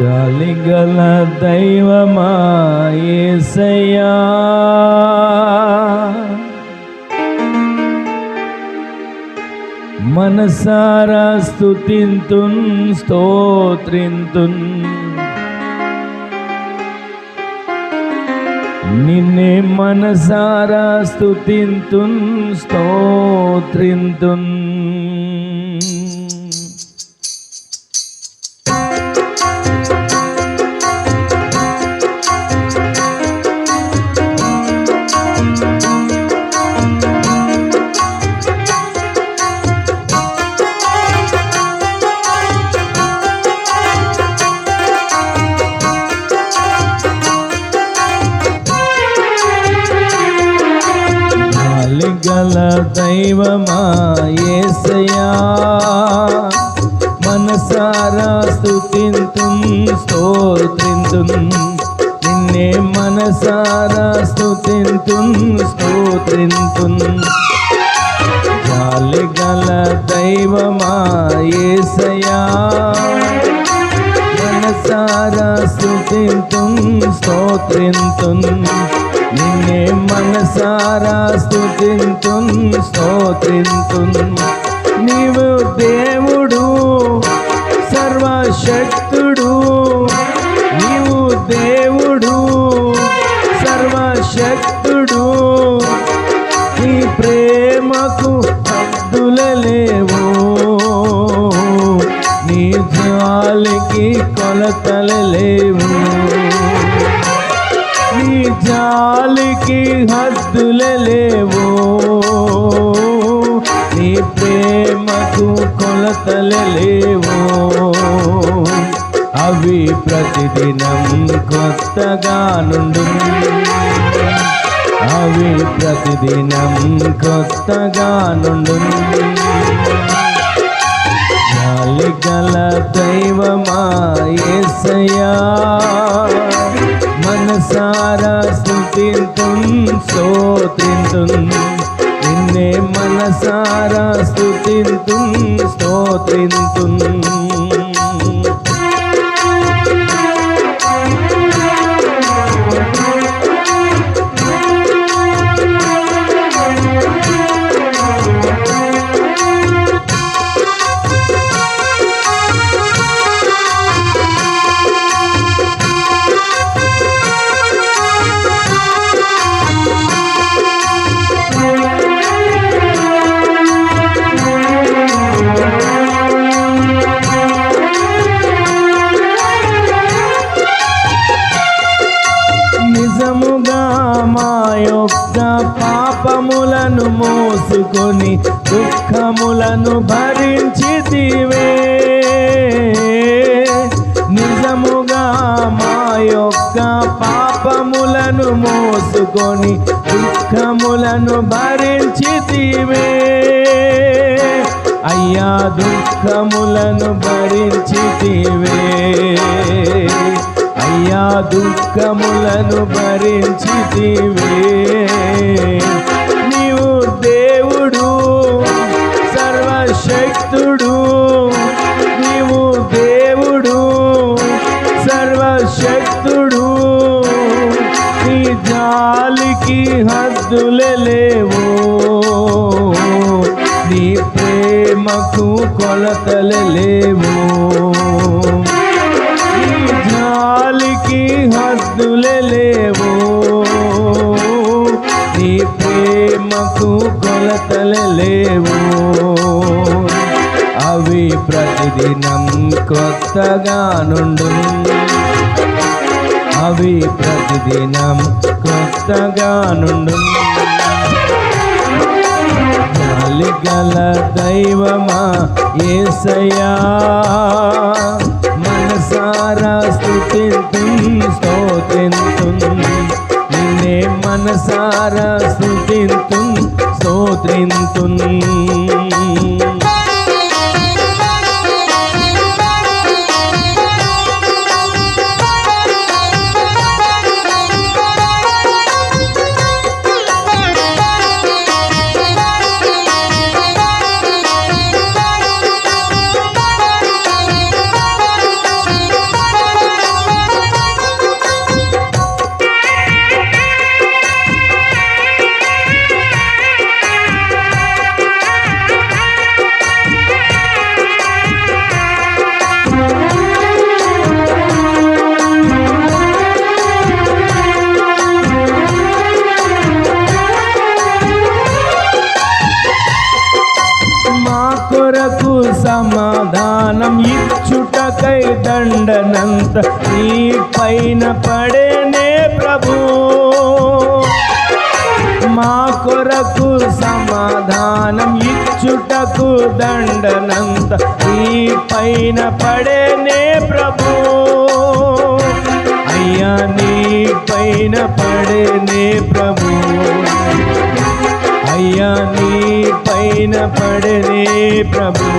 జాలిగల దైవమా యేసయ్యా మనసారా స్తుతింతున్ స్తోత్రింతున్. నిన్నే మనసారా స్తుతింతున్ స్తోత్రింతున్. స్తుతింతుం స్తోత్రింతుం జాలి గల మనసారా స్తుతింతుం స్తోత్రింతుం నిన్నే మనసారా స్తుతింతుం స్తోత్రింతుం నీవు దేవుడు సర్వశక్తి కొలతలలేవు నీ జాలికి హద్దులలేవు నీ ప్రేమకు కొలతలేవు అవి ప్రతిదినం కొత్తగా నుండు. అవి ప్రతిదినం కొత్తగా నుండు. గల దైవమాయసయా మనసారా స్థుతింతుం స్తోత్రింతుం. నిన్నే మనసారా స్థుతింతుం స్తోత్రింతుం. పాపములను మోసుకొని దుఃఖములను భరించితివే. నిజముగా మా యొక్క పాపములను మోసుకొని దుఃఖములను భరించితివే. అయ్యా దుఃఖములను భరించితివే. అయ్యా దుఃఖములను భరించితివే. ప్రేమకు కొలతలు లేవు. జాలికి హద్దులు లేవు. నీ ప్రేమకు కొలతలు లేవు. అవి ప్రతిదినం కొత్తగా నుండు అవి ప్రతిదినం కొత్తగా నుండు గల దైవమా ఏసయా మనసారా స్థుతింతుం స్తోత్రింతుం. నిన్నే మనసారా స్థుతింతుం స్తోత్రింతుం. కై దండనంత నీ పైన పడేనే ప్రభు. మా కొరకు సమాధానం ఇచ్చుటకు దండనంత నీ పైన పడేనే ప్రభు. అయ్యా నీ పైన పడేనే ప్రభు. అయ్యా నీ పైన పడనే ప్రభు.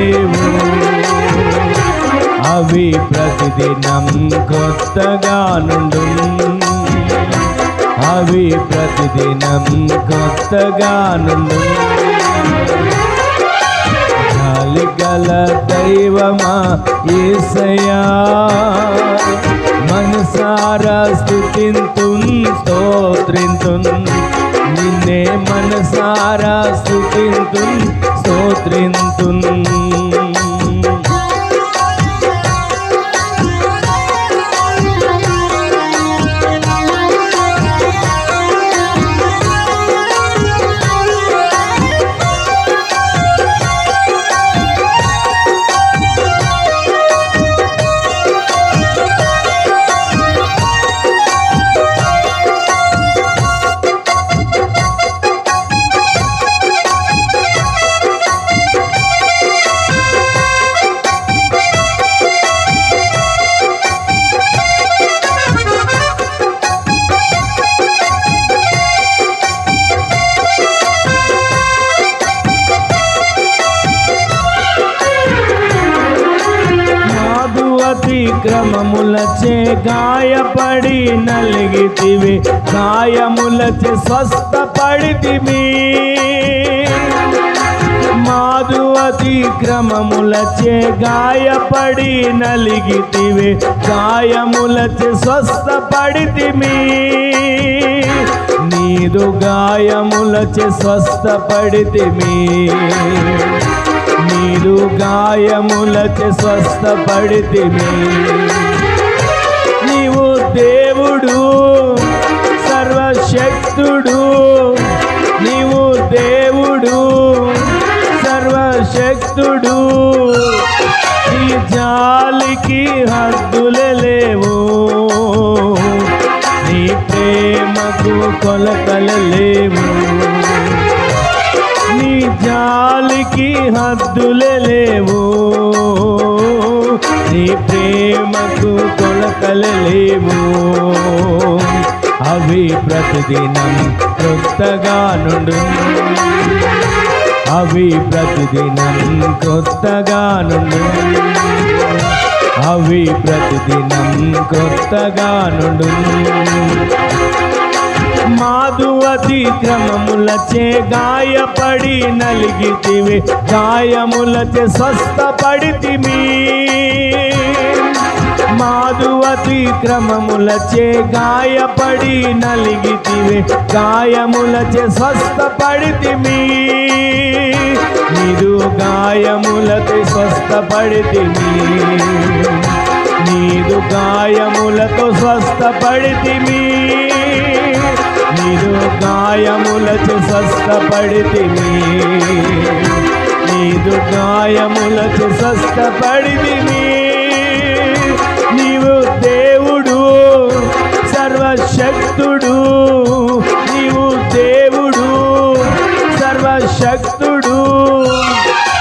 లేవు అవి ప్రతిదినం కొత్తగా నుండు. అవి ప్రతిదినం కొత్తగా నుండు. గల దైవమా ఏసయా మనసారా స్థుతింతున్ స్తోత్రింతున్ నిన్నే మనసారా స్థుతింతున్ స్తోత్రింతున్ గాయపడి నలిగితివి గాయములచే స్వస్థపడితివి మాదు అతిక్రమములచే గాయపడి నలిగితివి గాయములచే స్వస్థపడితివి నీదు గాయములచే స్వస్థపడితివి నీరు గాయములచే స్వస్థపడితివి హద్దులే లేవు నీ ప్రేమకు కొలతలు లేవు అవి ప్రతిదినం కొత్తగా నుండు. అవి ప్రతిదినం కొత్తగా నుండు. అవి ప్రతిదినం కొత్తగా నుండు. మాదు అతిక్రమములచే గాయపడి నలిగితివి గాయములచే స్వస్థపడితిమి. మాదు అతిక్రమములచే గాయపడి నలిగితివి గాయములచే స్వస్థపడితిమి. నీదు గాయములతో స్వస్థపడితిమి. నీదు గాయములతో స్వస్థపడితిమి. గాయములచు గాయములతో స్వస్థపడితిమి. నీదు గాయములచు స్వస్థపడితిమి. నీవు దేవుడు సర్వశక్తుడు. నీవు దేవుడు సర్వశక్తుడు.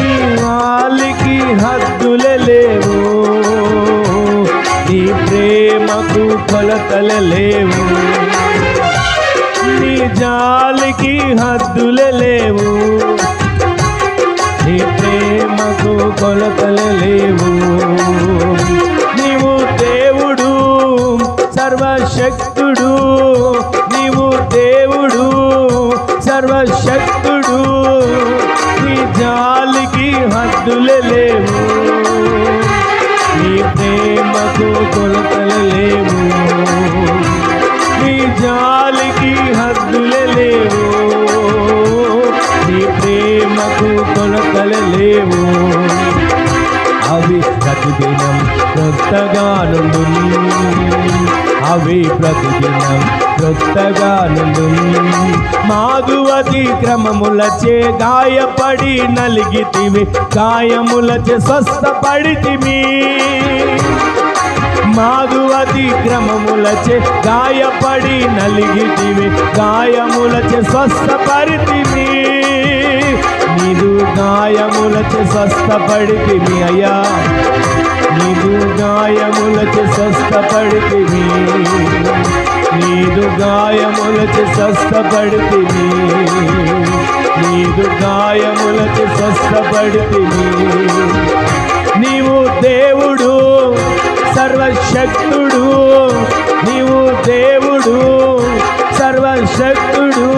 నీ వాలికి హద్దులే లేవు. నీ ప్రేమకు కొలతలు సర్వశక్తుడు నీవు దేవుడు సర్వశక్తుడు సర్వశక్తుడు నీ జాలికి హద్దులే లేవు. నీ ప్రేమకు కొలతలు లేవు. నీ జాలికి హద్దులే లేవు. నీ ప్రేమకు కొలతలు లేవు. అవి ప్రతిదినం క్రొత్తగా నుండు అవి ప్రతిదినం క్రొత్తగా నుండు మాధువతి క్రమములచే గాయపడి నలిగితివి గాయములచే స్వస్థపడితివి మాధువతి క్రమములచే గాయపడి నలిగితివి గాయములచే స్వస్థపడితివి నీదు గాయములచే స్వస్థపడితివి అయ్యా. నీదు గాయములచే స్వస్థపడితివి. నీదు గాయములచే స్వస్థపడితివి. నీదు గాయములచే స్వస్థపడితివి. నీవు దేవుడు సర్వశక్తుడు. నీవు దేవుడు సర్వశక్తుడు.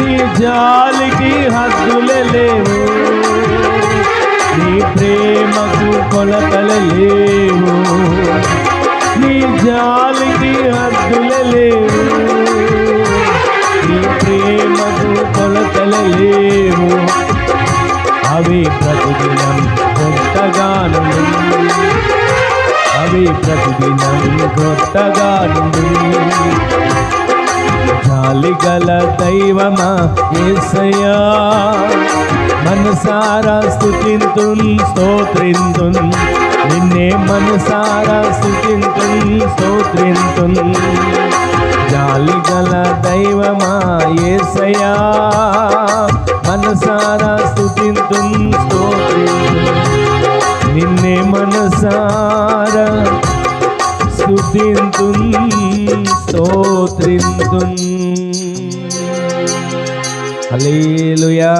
నీ జాలికి హద్దులే లేవు. నీ ప్రేమకు కొలత లేవు నీ జాలికి హద్దులే నీ ప్రేమకు కొలతలలేవు. అవి ప్రతిదినం కొత్తగాను అవి ప్రతిదినం కొత్తగాను నుండి జాలిగల దైవమా ఏసయ్యా? మనసారా స్థుతింతున్ స్తోత్రిందున్ నిన్నే మనసారా స్తుతింతున్ స్తోత్రింతున్ జాలిగల దైవమా ఏసయ్యా మనసారా స్థుతింతున్ స్తోత్రింతున్ నిన్నే మనసారా స్తుతింతున్ స్తోత్రింతున్ హల్లెలూయా.